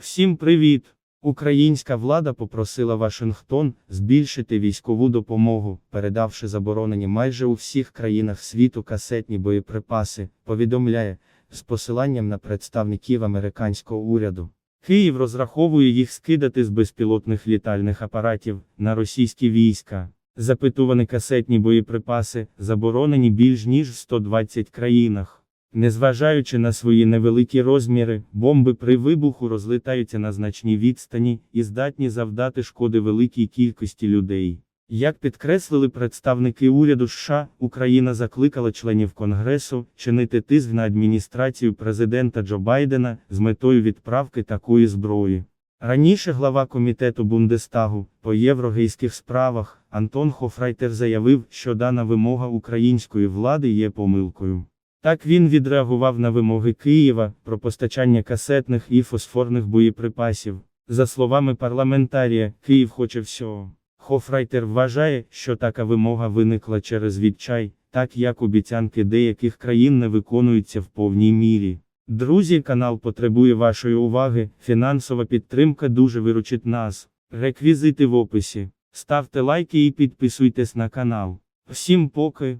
Всім привіт! Українська влада попросила Вашингтон збільшити військову допомогу, передавши заборонені майже у всіх країнах світу касетні боєприпаси, повідомляє з посиланням на представників американського уряду. Київ розраховує їх скидати з безпілотних літальних апаратів на російські війська. Запитувані касетні боєприпаси заборонені більш ніж в 120 країнах. Незважаючи на свої невеликі розміри, бомби при вибуху розлітаються на значній відстані і здатні завдати шкоди великій кількості людей. Як підкреслили представники уряду США, Україна закликала членів Конгресу чинити тиск на адміністрацію президента Джо Байдена з метою відправки такої зброї. Раніше глава комітету Бундестагу по єврогейських справах Антон Хофрайтер заявив, що дана вимога української влади є помилкою. Так він відреагував на вимоги Києва про постачання касетних і фосфорних боєприпасів. За словами парламентарія, Київ хоче всього. Хофрайтер вважає, що така вимога виникла через відчай, так як обіцянки деяких країн не виконуються в повній мірі. Друзі, канал потребує вашої уваги, фінансова підтримка дуже виручить нас. Реквізити в описі. Ставте лайки і підписуйтесь на канал. Всім поки.